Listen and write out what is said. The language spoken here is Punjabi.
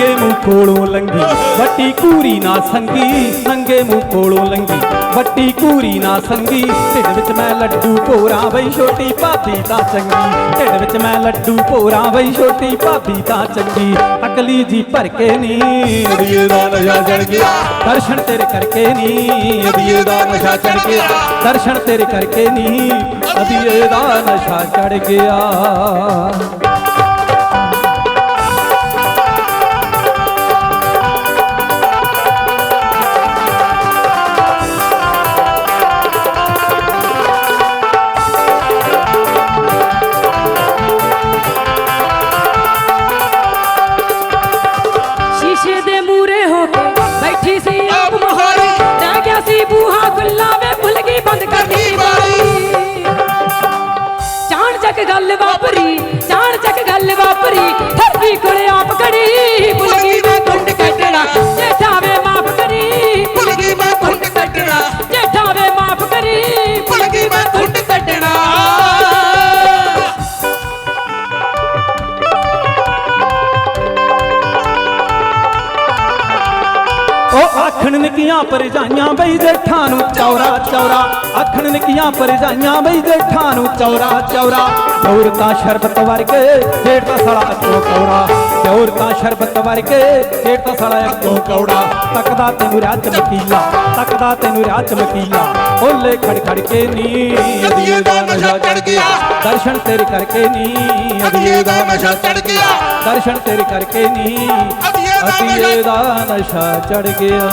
ਨੰਗੇ ਮੂੰਹ ਕੋਲੋਂ ਲੰਗੀ। ਵੱਟੀ ਕੂਰੀ ਨਾ ਸੰਗੀ ਨੰਗੇ ਮੂੰਹ ਕੋਲੋਂ ਲੰਗੀ। ਵੱਟੀ ਕੂਰੀ ਨਾ ਸੰਗੀ ਢਿੱਡ ਵਿੱਚ ਮੈਂ ਲੱਡੂ ਭੋਰਾ ਬਈ ਛੋਟੀ ਭਾਬੀ ਤਾਂ ਚੰਗੀ। ਢਿੱਡ ਵਿੱਚ ਮੈਂ ਲੱਡੂ ਭੋਰਾ ਬਈ ਛੋਟੀ ਭਾਬੀ ਤਾਂ ਚੰਗੀ। ਅਕਲੀ ਜੀ ਭਰ ਕੇ ਨੀ ਅੜੀਏ ਦਾ ਨਸ਼ਾ ਚੜ ਗਿਆ। ਦਰਸ਼ਨ ਤੇਰੇ ਕਰਕੇ ਨੀ ਅੜੀਏ ਦਾ ਨਸ਼ਾ ਚੜ ਗਿਆ। ਦਰਸ਼ਨ ਤੇਰੇ ਕਰਕੇ ਨੀ ਅੜੀਏ ਦਾ ਨਸ਼ਾ ਚੜ ਗਿਆ। ਉਹ ਆਖਣ ਨਿਕੀਆਂ ਪਰਜਾਈਆਂ ਬਈ ਜੇਠਾਂ ਨੂੰ ਚੌਰਾ ਚੌਰਾ। ਆਖਣ ਨਿਕੀਆਂ ਪਰਜਾਈਆਂ ਬਈ ਜੇਠਾਂ ਨੂੰ ਚੌਰਾ ਚੌਰਾ। ਚੌਰ ਤਾਂ ਸ਼ਰਬਤ ਵਰਗੇ ਜੇਠ ਤਾਂ ਸੜਾ ਅੱਗੋਂ ਕੌੜਾ ਚੌਰ। ਤਾਂ ਸ਼ਰਬਤ ਵਰਗੇ ਜੇਠ ਤਾਂ ਸੜਾ ਅੱਗੋਂ ਕੌੜਾ ਤੱਕਦਾ ਤੈਨੂੰ ਰਾਹ ਚਮਕੀਲਾ ਤੱਕਦਾ ਤੈਨੂੰ ਰਾਹ ਚਮਕੀਲਾ ਓਲੇ ਖੜ ਖੜ ਕੇ ਨੀ ਅਧੀਏ ਦਾ ਨਸ਼ਾ ਚੜ ਗਿਆ। ਦਰਸ਼ਨ ਤੇਰੇ ਕਰਕੇ ਨੀ ਅਧੀਏ ਦਾ ਨਸ਼ਾ ਚੜ ਗਿਆ। ਦਰਸ਼ਨ ਤੇਰੇ ਕਰਕੇ ਨੀ। ਅਤੀਏ ਦਾ ਨਸ਼ਾ ਚੜ ਗਿਆ।